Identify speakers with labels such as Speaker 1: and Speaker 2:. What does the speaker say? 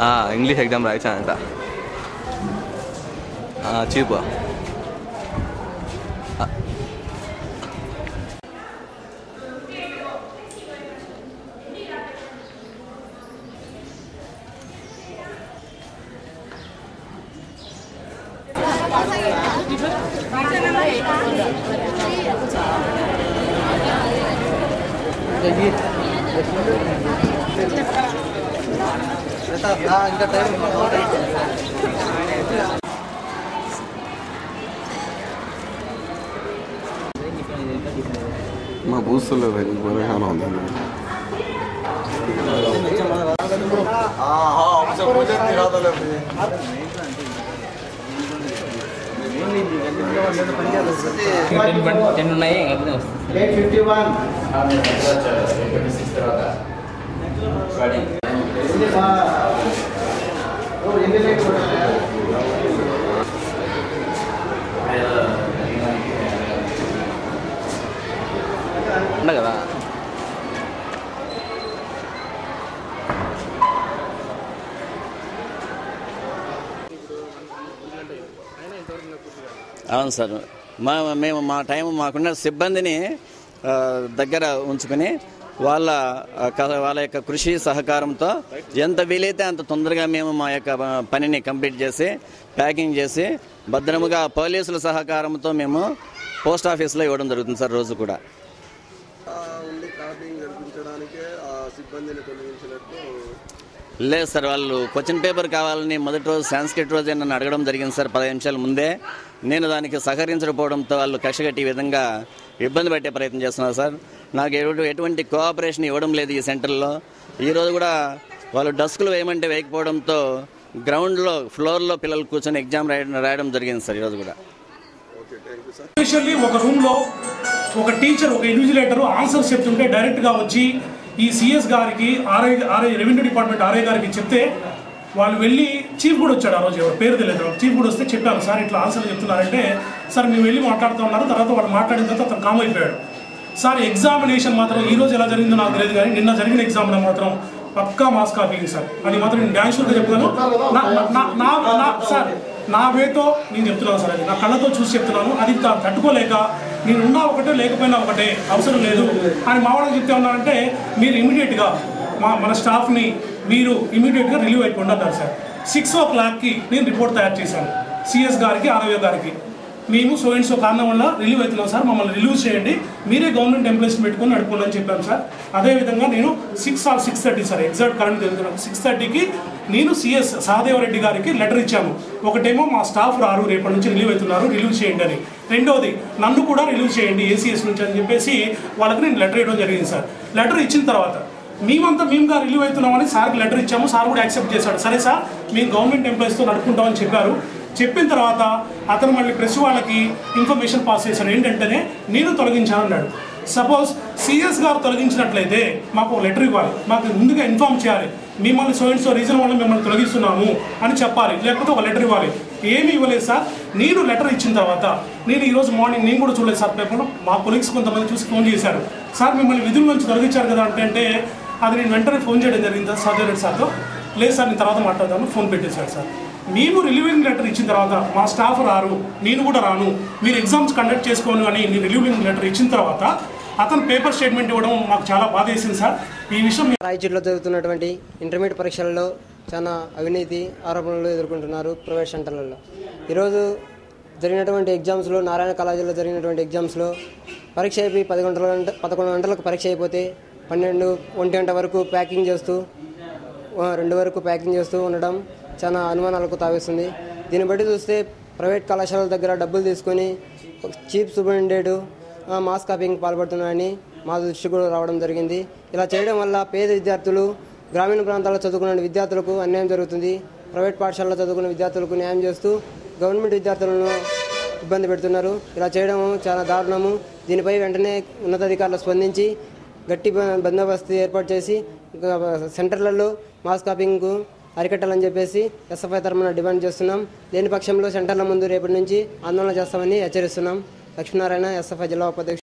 Speaker 1: हाँ इंग्लिश एकदम राइट आना था हाँ चीप Thank you. రాయించానంట చీప్
Speaker 2: ఇంకా టైం
Speaker 3: మా బూస్తులో పరేషాన్ ఉంది
Speaker 4: టెన్ టెన్ ఉన్నాయి ఇంకా వస్తుంది
Speaker 2: ఎయిట్ ఫిఫ్టీ వన్
Speaker 1: ఉండ కదా.
Speaker 5: అవును సార్. మా మేము మా టైం మాకున్న సిబ్బందిని దగ్గర ఉంచుకొని వాళ్ళ వాళ్ళ యొక్క కృషి సహకారంతో ఎంత వీలైతే అంత తొందరగా మేము మా యొక్క పనిని కంప్లీట్ చేసి ప్యాకింగ్ చేసి భద్రముగా పోలీసుల సహకారంతో మేము పోస్ట్ ఆఫీస్లో ఇవ్వడం జరుగుతుంది సార్ రోజు కూడా.
Speaker 3: సిబ్బందిని తొలగించినట్టు
Speaker 5: లేదు సార్ వాళ్ళు క్వశ్చన్ పేపర్ కావాలని మొదటి రోజు సాంస్క్రిట్ రోజే నన్ను అడగడం జరిగింది సార్ పది నిమిషాల ముందే. నేను దానికి సహకరించకపోవడంతో వాళ్ళు కక్షగట్టి ఈ విధంగా ఇబ్బంది పెట్టే ప్రయత్నం చేస్తున్నారు సార్. నాకు ఎటు- ఎటువంటి కోఆపరేషన్ ఇవ్వడం లేదు ఈ సెంటర్లో. ఈరోజు కూడా వాళ్ళు డస్కులు వేయమంటే వేయకపోవడంతో గ్రౌండ్లో ఫ్లోర్లో పిల్లలు కూర్చొని ఎగ్జామ్ రాయడం రాయడం జరిగింది సార్ ఈరోజు కూడా.
Speaker 6: ఒక రూమ్లో ఒక టీచర్ ఒక ఇన్విజిలేటర్ ఆన్సర్స్ చెప్తుంటే డైరెక్ట్గా వచ్చి ఈ సిఎస్ గారికి RI RI revenue department RI గారికి చెప్తే వాళ్ళు వెళ్ళి చీఫ్ కూడా వచ్చాడు ఆ రోజు ఎవరు? పేరు తెలియదు చీఫ్ కూడా వస్తే చెప్పాను సార్ ఇట్లా ఆన్సర్లు చెప్తున్నారంటే సార్ మేము వెళ్ళి మాట్లాడుతూ ఉన్నారు. తర్వాత వాళ్ళు మాట్లాడిన తర్వాత అతను కామ్ అయిపోయాడు. సార్ ఎగ్జామినేషన్ మాత్రం ఈ రోజు ఎలా జరిగిందో నాకు తెలియదు కానీ నిన్న జరిగిన ఎగ్జామ్లో మాత్రం పక్కా మాస్ కాపీ సార్. అది మాత్రం నేను డ్యాన్స్ చెప్తాను. సార్ నా వేతో నేను చెప్తున్నాను సార్ అది. నా కళ్ళతో చూసి చెప్తున్నాను. అది తట్టుకోలేక నేను ఉన్నా ఒకటే లేకపోయినా ఒకటే అవసరం లేదు అని మా వాళ్ళకి చెప్తే ఉన్నారంటే మీరు ఇమీడియట్గా మా మన స్టాఫ్ని మీరు ఇమీడియట్గా రిలీవ్ అయిపోండి అన్నారు సార్. సిక్స్ ఓ క్లాక్కి నేను రిపోర్ట్ తయారు చేశాను. సిఎస్ గారికి ఆరోగ్య గారికి. మేము సో అండ్ సో కారణం వల్ల రిలీవ్ అవుతున్నాం సార్. మమ్మల్ని రిలీవ్ చేయండి. మీరే గవర్నమెంట్ ఎంప్లాయీస్ పెట్టుకొని నడుపుకోండి అని చెప్పాను సార్. అదేవిధంగా నేను six or six thirty sir exact current తెలుగుతున్నాను six థర్టీకి నేను సిఎస్ సహదేవరెడ్డి గారికి లెటర్ ఇచ్చాము ఒకటేమో మా స్టాఫ్ రారు రేపటి నుంచి రిలీవ్ అవుతున్నారు రిలీవ్ చేయండి అని. రెండోది నన్ను కూడా రిలీవ్ చేయండి ఏసీఎస్ నుంచి అని చెప్పేసి వాళ్ళకి నేను లెటర్ ఇవ్వడం జరిగింది సార్. లెటర్ ఇచ్చిన తర్వాత మేమంతా మేముగా రిలీవ్ అవుతున్నామని సార్కి లెటర్ ఇచ్చాము. సార్ కూడా యాక్సెప్ట్ చేశాడు. సరే సార్ మేము గవర్నమెంట్ ఎంప్లాయీస్తో నడుపుకుంటామని చెప్పారు. చెప్పిన తర్వాత అతను మళ్ళీ ప్రెస్ వాళ్ళకి ఇన్ఫర్మేషన్ పాస్ చేశాడు. ఏంటంటేనే నేను తొలగించాను అన్నాడు. సపోజ్ సిఎస్ గారు తొలగించినట్లయితే మాకు ఒక లెటర్ ఇవ్వాలి. మాకు ముందుగా ఇన్ఫామ్ చేయాలి. మిమ్మల్ని సో అండ్ సో రీజన్ వల్ల మిమ్మల్ని తొలగిస్తున్నాము అని చెప్పాలి. లేకపోతే ఒక లెటర్ ఇవ్వాలి. ఏమీ ఇవ్వలేదు సార్. నేను లెటర్ ఇచ్చిన తర్వాత నేను ఈరోజు మార్నింగ్ నేను కూడా చూడలేదు సార్. పేపర్లో మా కొలీగ్స్ కొంతమంది చూసి ఫోన్ చేశారు. సార్ మిమ్మల్ని విధుల నుంచి తొలగించారు కదా అంటే అంటే అది నేను వెంటనే ఫోన్ చేయడం జరిగింది? Sir sir. సార్తో లేదు సార్ నేను తర్వాత మాట్లాడదాను ఫోన్ పెట్టేశాడు సార్. మేము రిలీవింగ్ లెటర్ ఇచ్చిన తర్వాత మా స్టాఫ్ రారు నేను కూడా రాను. మీరు ఎగ్జామ్స్ కండక్ట్ చేసుకోను అని నేను రిలీవింగ్ లెటర్ ఇచ్చిన తర్వాత అతను పేపర్ స్టేట్మెంట్ ఇవ్వడం మాకు చాలా బాధ వేసింది సార్. ఈ విషయం
Speaker 7: రాయచూరులో జరుగుతున్నటువంటి ఇంటర్మీడియట్ పరీక్షల్లో చాలా అవినీతి ఆరోపణలు ఎదుర్కొంటున్నారు ప్రైవేట్ సెంటర్లలో. ఈరోజు జరిగినటువంటి ఎగ్జామ్స్లో నారాయణ కాలేజీలో జరిగినటువంటి ఎగ్జామ్స్లో పరీక్ష అయిపోయి పది గంటల గంట పదకొండు గంటలకు పరీక్ష అయిపోతే పన్నెండు ఒంటి గంట వరకు ప్యాకింగ్ చేస్తూ రెండు వరకు ప్యాకింగ్ చేస్తూ ఉండడం చాలా అనుమానాలకు తావిస్తుంది. దీన్ని బట్టి చూస్తే ప్రైవేట్ కళాశాలల దగ్గర డబ్బులు తీసుకొని చీఫ్ సూపరింటెండెంట్ మాస్ కాపింగ్ పాల్పడుతున్నారని మా దృష్టి కూడా రావడం జరిగింది. ఇలా చేయడం వల్ల పేద విద్యార్థులు గ్రామీణ ప్రాంతాల్లో చదువుకునే విద్యార్థులకు అన్యాయం జరుగుతుంది. ప్రైవేట్ పాఠశాలలో చదువుకునే విద్యార్థులకు న్యాయం చేస్తూ గవర్నమెంట్ విద్యార్థులను ఇబ్బంది పెడుతున్నారు. ఇలా చేయడం చాలా దారుణము. దీనిపై వెంటనే ఉన్నతాధికారులు స్పందించి గట్టి బందోబస్తు ఏర్పాటు చేసి సెంటర్లలో మాస్ కాపింగ్కు అరికట్టాలని చెప్పేసి ఎస్ఎఫ్ఐ తరఫున డిమాండ్ చేస్తున్నాం. లేని పక్షంలో సెంటర్ల ముందు రేపటి నుంచి ఆందోళన చేస్తామని హెచ్చరిస్తున్నాం. లక్ష్మీనారాయణ ఎస్ఎఫ్ఐ జిల్లా ఉపాధ్యక్షుడు